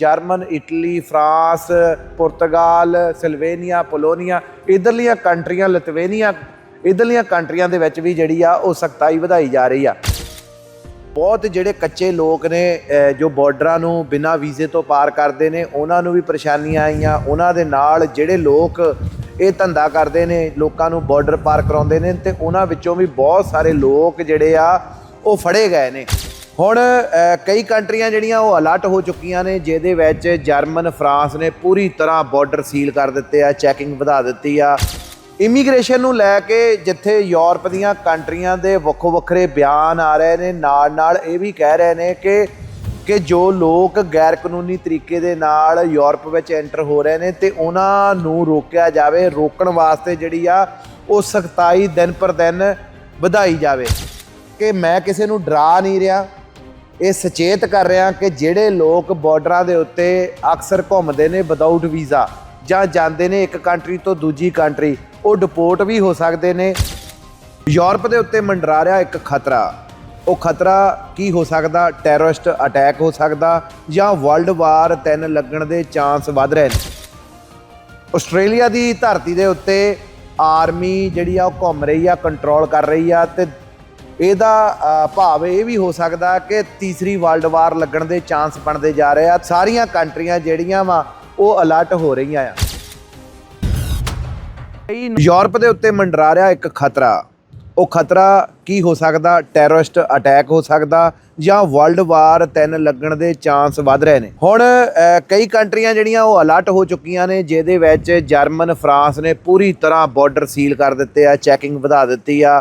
German, Italy, France, ਪੁਰਤਗਾਲ, Slovenia, ਪੋਲੋਨੀਆ, ਇਧਰਲੀਆਂ ਕੰਟਰੀਆਂ, Lithuania, ਇਧਰਲੀਆਂ ਕੰਟਰੀਆਂ ਦੇ ਵਿੱਚ ਵੀ ਜਿਹੜੀ ਆ ਉਹ ਸਖਤਾਈ ਵਧਾਈ ਜਾ ਰਹੀ ਆ। ਬਹੁਤ ਜਿਹੜੇ ਕੱਚੇ ਲੋਕ ਨੇ ਜੋ ਬਾਰਡਰਾਂ ਨੂੰ ਬਿਨਾਂ ਵੀਜ਼ੇ ਤੋਂ ਪਾਰ ਕਰਦੇ ਨੇ, ਉਹਨਾਂ ਨੂੰ ਵੀ ਪਰੇਸ਼ਾਨੀਆਂ ਆਈਆਂ। ਉਹਨਾਂ ਦੇ ਨਾਲ ਜਿਹੜੇ ਲੋਕ ਇਹ ਧੰਦਾ ਕਰਦੇ ਨੇ, ਲੋਕਾਂ ਨੂੰ ਬਾਰਡਰ ਪਾਰ ਕਰਾਉਂਦੇ ਨੇ ਤੇ ਉਹਨਾਂ ਵਿੱਚੋਂ ਵੀ ਬਹੁਤ ਸਾਰੇ ਲੋਕ ਜਿਹੜੇ ਆ ਉਹ ਫੜੇ ਗਏ ਨੇ। ਹੁਣ ਕਈ ਕੰਟਰੀਆਂ ਜਿਹੜੀਆਂ ਉਹ ਅਲਰਟ ਹੋ ਚੁੱਕੀਆਂ ਨੇ, ਜਿਹਦੇ ਵਿੱਚ ਜਰਮਨ, ਫਰਾਂਸ ਨੇ ਪੂਰੀ ਤਰ੍ਹਾਂ ਬਾਰਡਰ ਸੀਲ ਕਰ ਦਿੱਤੇ ਆ ਚੈਕਿੰਗ ਵਧਾ ਦਿੱਤੀ ਆ। ਇਮੀਗ੍ਰੇਸ਼ਨ ਨੂੰ ਲੈ ਕੇ ਜਿੱਥੇ ਯੂਰਪ ਦੀਆਂ ਕੰਟਰੀਆਂ ਦੇ ਵੱਖੋ ਵੱਖਰੇ ਬਿਆਨ ਆ ਰਹੇ ਨੇ ਨਾਲ ਨਾਲ ਇਹ ਵੀ ਕਹਿ ਰਹੇ ਨੇ ਕਿ ਕਿ ਜੋ ਲੋਕ ਗੈਰ ਕਾਨੂੰਨੀ ਤਰੀਕੇ ਦੇ ਨਾਲ ਯੂਰਪ ਵਿੱਚ ਐਂਟਰ ਹੋ ਰਹੇ ਨੇ ਤੇ ਉਹਨਾਂ ਨੂੰ ਰੋਕਿਆ ਜਾਵੇ, ਰੋਕਣ ਵਾਸਤੇ ਜਿਹੜੀ ਆ, ਉਹ ਸਖਤਾਈ ਦਿਨ ਪਰ ਦਿਨ ਵਧਾਈ ਜਾਵੇ। ਕਿ ਮੈਂ ਕਿਸੇ ਨੂੰ ਡਰਾ ਨਹੀਂ ਰਿਹਾ ਇਹ ਸੁਚੇਤ ਕਰ ਰਿਹਾ ਕਿ ਜਿਹੜੇ ਲੋਕ ਬਾਰਡਰਾਂ ਦੇ ਉੱਤੇ ਅਕਸਰ ਘੁੰਮਦੇ ਨੇ ਵਿਦਆਊਟ ਵੀਜ਼ਾ ਜਾਂ ਜਾਂਦੇ ਨੇ ਇੱਕ ਕੰਟਰੀ ਤੋਂ ਦੂਜੀ ਕੰਟਰੀ ਉਹ ਡਿਪੋਰਟ ਵੀ ਹੋ ਸਕਦੇ ਨੇ। ਯੂਰਪ ਦੇ ਉੱਤੇ ਮੰਡਰਾ ਰਿਹਾ ਇੱਕ ਖਤਰਾ। ਉਹ ਖਤਰਾ ਕੀ ਹੋ ਸਕਦਾ? ਟੈਰਰਿਸਟ ਅਟੈਕ ਹੋ ਸਕਦਾ ਜਾਂ ਵਰਲਡ ਵਾਰ 3 ਲੱਗਣ ਦੇ ਚਾਂਸ ਵੱਧ ਰਹੇ ਨੇ। ਆਸਟ੍ਰੇਲੀਆ ਦੀ ਧਰਤੀ ਦੇ ਉੱਤੇ ਆਰਮੀ ਜਿਹੜੀ ਆ ਉਹ ਘੁੰਮ ਰਹੀ ਆ ਕੰਟਰੋਲ ਕਰ ਰਹੀ ਆ ਤੇ ਇਹਦਾ ਭਾਵ ਇਹ ਵੀ ਹੋ ਸਕਦਾ ਕਿ ਤੀਸਰੀ ਵਰਲਡ ਵਾਰ ਲੱਗਣ ਦੇ ਚਾਂਸ ਬਣਦੇ ਜਾ ਰਹੇ ਆ। ਸਾਰੀਆਂ ਕੰਟਰੀਆਂ ਜਿਹੜੀਆਂ ਵਾ, ਉਹ ਅਲਰਟ ਹੋ ਰਹੀਆਂ ਆ। ਯੂਰਪ ਦੇ ਉੱਤੇ ਮੰਡਰਾ ਰਿਹਾ ਇੱਕ ਖਤਰਾ। ਉਹ ਖਤਰਾ ਕੀ ਹੋ ਸਕਦਾ? ਟੈਰਰਿਸਟ ਅਟੈਕ ਹੋ ਸਕਦਾ ਜਾਂ ਵਰਲਡ ਵਾਰ 3 ਲੱਗਣ ਦੇ ਚਾਂਸ ਵੱਧ ਰਹੇ ਨੇ। ਹੁਣ ਕਈ ਕੰਟਰੀਆਂ ਜਿਹੜੀਆਂ ਉਹ ਅਲਰਟ ਹੋ ਚੁੱਕੀਆਂ ਨੇ, ਜਿਹਦੇ ਵਿੱਚ ਜਰਮਨ, ਫਰਾਂਸ ਨੇ ਪੂਰੀ ਤਰ੍ਹਾਂ ਬਾਰਡਰ ਸੀਲ ਕਰ ਦਿੱਤੇ ਆ ਚੈਕਿੰਗ ਵਧਾ ਦਿੱਤੀ ਆ।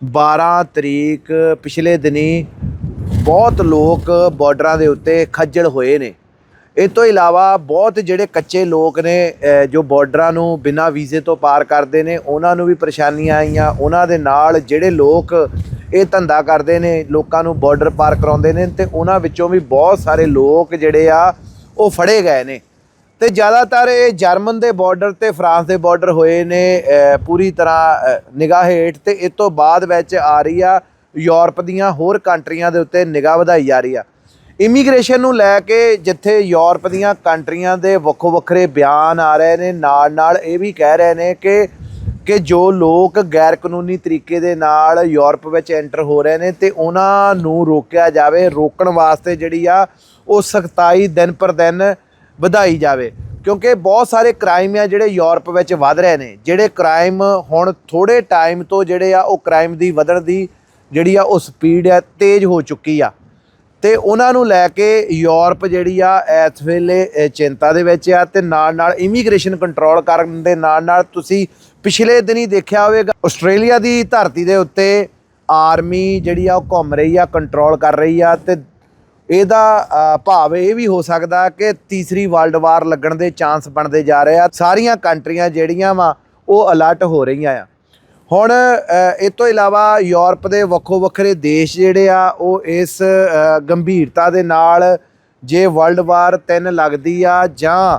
12 ਤਰੀਕ ਪਿਛਲੇ ਦਿਨੀ ਬਹੁਤ ਲੋਕ ਬਾਰਡਰਾਂ ਦੇ ਉੱਤੇ ਖੱਜਲ ਹੋਏ ਨੇ। ਇਹ ਤੋਂ ਇਲਾਵਾ ਬਹੁਤ ਜਿਹੜੇ ਕੱਚੇ ਲੋਕ ਨੇ ਜੋ ਬਾਰਡਰਾਂ ਨੂੰ ਬਿਨਾਂ ਵੀਜ਼ੇ ਤੋਂ ਪਾਰ ਕਰਦੇ ਨੇ, ਉਹਨਾਂ ਨੂੰ ਵੀ ਪਰੇਸ਼ਾਨੀਆਂ ਆਈਆਂ। ਉਹਨਾਂ ਦੇ ਨਾਲ ਜਿਹੜੇ ਲੋਕ ਇਹ ਧੰਦਾ ਕਰਦੇ ਨੇ, ਲੋਕਾਂ ਨੂੰ ਬਾਰਡਰ ਪਾਰ ਕਰਾਉਂਦੇ ਨੇ ਤੇ ਉਹਨਾਂ ਵਿੱਚੋਂ ਵੀ ਬਹੁਤ ਸਾਰੇ ਲੋਕ ਜਿਹੜੇ ਆ, ਉਹ ਫੜੇ ਗਏ ਨੇ। ਤੇ ਜ਼ਿਆਦਾਤਰ ਇਹ ਜਰਮਨ ਦੇ ਬਾਰਡਰ ਤੇ ਫਰਾਂਸ ਦੇ ਬਾਰਡਰ ਹੋਏ ਨੇ ਪੂਰੀ ਤਰ੍ਹਾਂ ਨਿਗਾਹ ਹੇਠ ਤੇ ਇਸ ਤੋਂ ਬਾਅਦ ਵਿੱਚ ਆ ਰਹੀ ਆ ਯੂਰਪ ਦੀਆਂ ਹੋਰ ਕੰਟਰੀਆਂ ਦੇ ਉੱਤੇ ਨਿਗਾਹ ਵਧਾਈ ਜਾ ਰਹੀ ਆ। ਇਮੀਗ੍ਰੇਸ਼ਨ ਨੂੰ ਲੈ ਕੇ ਜਿੱਥੇ ਯੂਰਪ ਦੀਆਂ ਕੰਟਰੀਆਂ ਦੇ ਵੱਖੋ ਵੱਖਰੇ ਬਿਆਨ ਆ ਰਹੇ ਨੇ ਨਾਲ ਨਾਲ ਇਹ ਵੀ ਕਹਿ ਰਹੇ ਨੇ ਕਿ ਕਿ ਜੋ ਲੋਕ ਗੈਰ ਕਾਨੂੰਨੀ ਤਰੀਕੇ ਦੇ ਨਾਲ ਯੂਰਪ ਵਿੱਚ ਐਂਟਰ ਹੋ ਰਹੇ ਨੇ ਤੇ ਉਹਨਾਂ ਨੂੰ ਰੋਕਿਆ ਜਾਵੇ, ਰੋਕਣ ਵਾਸਤੇ ਜਿਹੜੀ ਆ ਉਹ ਸਖਤਾਈ ਦਿਨ ਪਰ ਦਿਨ ਵਧਾਈ ਜਾਵੇ। ਕਿਉਂਕਿ ਬਹੁਤ ਸਾਰੇ ਕ੍ਰਾਈਮ ਆ ਜਿਹੜੇ ਯੂਰਪ ਵਿੱਚ ਵੱਧ ਰਹੇ ਨੇ। ਜਿਹੜੇ ਕ੍ਰਾਈਮ ਹੁਣ ਥੋੜੇ ਟਾਈਮ ਤੋਂ ਜਿਹੜੇ ਆ, ਉਹ ਕ੍ਰਾਈਮ ਦੀ ਵਧਣ ਦੀ ਜਿਹੜੀ ਆ, ਉਹ ਸਪੀਡ ਆ, ਤੇਜ਼ ਹੋ ਚੁੱਕੀ ਆ। ਤੇ ਉਹਨਾਂ ਨੂੰ ਲੈ ਕੇ ਯੂਰਪ ਜਿਹੜੀ ਆ, ਇਸ ਵੇਲੇ ਚਿੰਤਾ ਦੇ ਵਿੱਚ ਆ ਤੇ ਨਾਲ ਨਾਲ ਇਮੀਗ੍ਰੇਸ਼ਨ ਕੰਟਰੋਲ ਕਰਨ ਦੇ ਨਾਲ ਨਾਲ ਤੁਸੀਂ ਪਿਛਲੇ ਦਿਨੀ ਦੇਖਿਆ ਹੋਵੇਗਾ, ਆਸਟ੍ਰੇਲੀਆ ਦੀ ਧਰਤੀ ਦੇ ਉੱਤੇ ਆਰਮੀ ਜਿਹੜੀ ਆ, ਉਹ ਘੁੰਮ ਰਹੀ ਆ ਕੰਟਰੋਲ ਕਰ ਰਹੀ ਆ ਤੇ ਇਹਦਾ ਭਾਵ ਇਹ ਵੀ ਹੋ ਸਕਦਾ ਕਿ ਤੀਸਰੀ ਵਰਲਡ ਵਾਰ ਲੱਗਣ ਦੇ ਚਾਂਸ ਬਣਦੇ ਜਾ ਰਹੇ ਆ। ਸਾਰੀਆਂ ਕੰਟਰੀਆਂ ਜਿਹੜੀਆਂ ਵਾ ਉਹ ਅਲਰਟ ਹੋ ਰਹੀਆਂ ਆ। ਹੁਣ ਅ, ਇਹ ਤੋਂ ਇਲਾਵਾ ਯੂਰਪ ਦੇ ਵੱਖੋ ਵੱਖਰੇ ਦੇਸ਼ ਜਿਹੜੇ ਆ ਉਹ ਇਸ ਗੰਭੀਰਤਾ ਦੇ ਨਾਲ ਜੇ ਵਰਲਡ ਵਾਰ 3 ਲੱਗਦੀ ਆ ਜਾਂ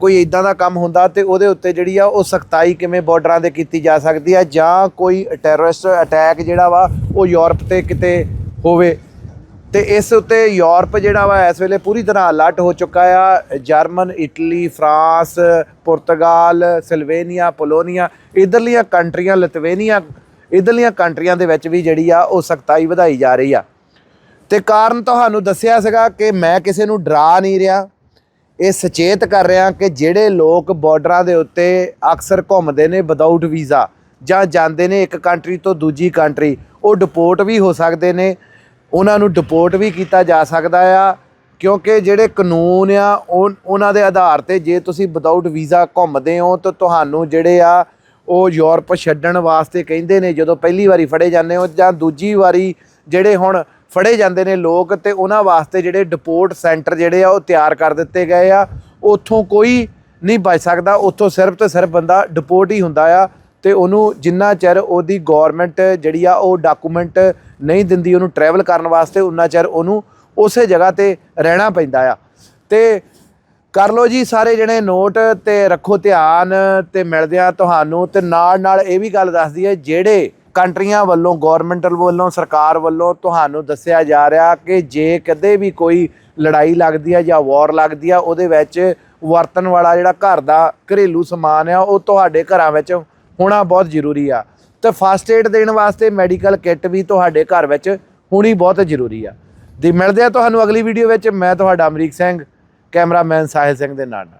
ਕੋਈ ਇਦਾਂ ਦਾ ਕੰਮ ਹੁੰਦਾ ਤੇ ਉਹਦੇ ਉੱਤੇ ਜਿਹੜੀ ਆ ਉਹ ਸਖਤਾਈ ਕਿਵੇਂ ਬਾਰਡਰਾਂ ਦੇ ਕੀਤੀ ਜਾ ਸਕਦੀ ਆ ਜਾਂ ਕੋਈ ਟੈਰਰਿਸਟ ਅਟੈਕ ਜਿਹੜਾ ਵਾ ਉਹ ਯੂਰਪ ਤੇ ਕਿਤੇ ਹੋਵੇ। ਤੇ ਇਸ ਉੱਤੇ ਯੂਰਪ ਜਿਹੜਾ ਵਾ ਇਸ ਵੇਲੇ ਪੂਰੀ ਤਰ੍ਹਾਂ ਅਲਰਟ ਹੋ ਚੁੱਕਾ ਆ। ਜਰਮਨ, ਇਟਲੀ, ਫਰਾਂਸ, ਪੁਰਤਗਾਲ, ਸਲਵੇਨੀਆ, ਪੋਲੋਨੀਆ, ਇਧਰਲੀਆਂ ਕੰਟਰੀਆਂ ਲਿਤਵੇਨੀਆ ਇਧਰਲੀਆਂ ਕੰਟਰੀਆਂ ਦੇ ਵਿੱਚ ਵੀ ਜਿਹੜੀ ਆ ਉਹ ਸਖਤਾਈ ਵਧਾਈ ਜਾ ਰਹੀ ਆ। ਤੇ ਕਾਰਨ ਤੁਹਾਨੂੰ ਦੱਸਿਆ ਸੀਗਾ ਕਿ ਮੈਂ ਕਿਸੇ ਨੂੰ ਡਰਾ ਨਹੀਂ ਰਿਹਾ। ਇਹ ਸੁਚੇਤ ਕਰ ਰਿਹਾ ਕਿ ਜਿਹੜੇ ਲੋਕ ਬਾਰਡਰਾਂ ਦੇ ਉੱਤੇ ਅਕਸਰ ਘੁੰਮਦੇ ਨੇ ਵਿਦਆਊਟ ਵੀਜ਼ਾ ਜਾਂ ਜਾਂਦੇ ਨੇ ਇੱਕ ਕੰਟਰੀ ਤੋਂ ਦੂਜੀ ਕੰਟਰੀ, ਉਹ ਡਿਪੋਰਟ ਵੀ ਹੋ ਸਕਦੇ ਨੇ ਉਹਨਾਂ ਨੂੰ ਡਿਪੋਰਟ ਵੀ ਕੀਤਾ ਜਾ ਸਕਦਾ ਆ, ਕਿਉਂਕਿ ਜਿਹੜੇ ਕਾਨੂੰਨ ਆ, ਉਹ ਉਹਨਾਂ ਦੇ ਆਧਾਰ ਤੇ ਜੇ ਤੁਸੀਂ ਵਿਦਆਊਟ ਵੀਜ਼ਾ ਘੁੰਮਦੇ ਹੋ, ਤਾਂ ਤੁਹਾਨੂੰ ਜਿਹੜੇ ਆ, ਉਹ ਯੂਰਪ ਛੱਡਣ ਵਾਸਤੇ ਕਹਿੰਦੇ ਨੇ, ਜਦੋਂ ਪਹਿਲੀ ਵਾਰੀ ਫੜੇ ਜਾਂਦੇ ਹੋ ਜਾਂ ਦੂਜੀ ਵਾਰੀ ਜਿਹੜੇ ਹੁਣ ਫੜੇ ਜਾਂਦੇ ਨੇ ਲੋਕ, ਤੇ ਉਹਨਾਂ ਵਾਸਤੇ ਜਿਹੜੇ ਡਿਪੋਰਟ ਸੈਂਟਰ ਜਿਹੜੇ ਆ, ਉਹ ਤਿਆਰ ਕਰ ਦਿੱਤੇ ਗਏ ਆ। ਉੱਥੋਂ ਕੋਈ ਨਹੀਂ ਬਚ ਸਕਦਾ, ਉੱਥੋਂ ਸਿਰਫ ਤੇ ਸਿਰਫ ਬੰਦਾ ਡਿਪੋਰਟ ਹੀ ਹੁੰਦਾ ਆ। ਤੇ ਉਹਨੂੰ ਜਿੰਨਾ ਚਿਰ ਉਹਦੀ ਗਵਰਨਮੈਂਟ ਜਿਹੜੀ ਆ ਉਹ ਡਾਕੂਮੈਂਟ ਨਹੀਂ ਦਿੰਦੀ, ਉਹਨੂੰ ਟਰੈਵਲ ਕਰਨ ਵਾਸਤੇ ਉਨਾ ਚਿਰ ਉਹਨੂੰ ਉਸੇ ਜਗ੍ਹਾ ਤੇ ਰਹਿਣਾ ਪੈਂਦਾ ਆ। ਤੇ ਕਰ ਲਓ ਜੀ ਸਾਰੇ ਜਣੇ ਨੋਟ ਤੇ ਰੱਖੋ ਧਿਆਨ ਤੇ ਮਿਲਦੇ ਆ ਤੁਹਾਨੂੰ ਤੇ ਨਾਲ ਨਾਲ ਇਹ ਵੀ ਗੱਲ ਦੱਸਦੀ ਹੈ, ਜਿਹੜੇ ਕੰਟਰੀਆਂ ਵੱਲੋਂ ਗਵਰਨਮੈਂਟ ਵੱਲੋਂ, ਸਰਕਾਰ ਵੱਲੋਂ ਤੁਹਾਨੂੰ ਦੱਸਿਆ ਜਾ ਰਿਹਾ ਕਿ ਜੇ ਕਦੇ ਵੀ ਕੋਈ ਲੜਾਈ ਲੱਗਦੀ ਆ ਜਾਂ ਵਾਰ ਲੱਗਦੀ ਆ, ਉਹਦੇ ਵਿੱਚ ਵਰਤਣ ਵਾਲਾ ਜਿਹੜਾ ਘਰ ਦਾ ਘਰੇਲੂ ਸਮਾਨ ਆ, ਉਹ ਤੁਹਾਡੇ ਘਰਾਂ ਵਿੱਚ ਹੋਣਾ ਬਹੁਤ ਜ਼ਰੂਰੀ ਆ। ਤੇ ਫਸਟ ਏਡ ਦੇਣ ਵਾਸਤੇ ਮੈਡੀਕਲ ਕਿੱਟ ਵੀ ਤੁਹਾਡੇ ਘਰ ਵਿੱਚ ਹੋਣੀ ਬਹੁਤ ਜ਼ਰੂਰੀ ਆ। ਦੀ ਮਿਲਦੇ ਆ ਤੁਹਾਨੂੰ ਅਗਲੀ ਵੀਡੀਓ ਵਿੱਚ। ਮੈਂ ਤੁਹਾਡਾ ਅਮਰੀਕ ਸਿੰਘ, ਕੈਮਰਾਮੈਨ ਸਾਹਿਲ ਸਿੰਘ ਦੇ ਨਾਲ ਨਾਲ।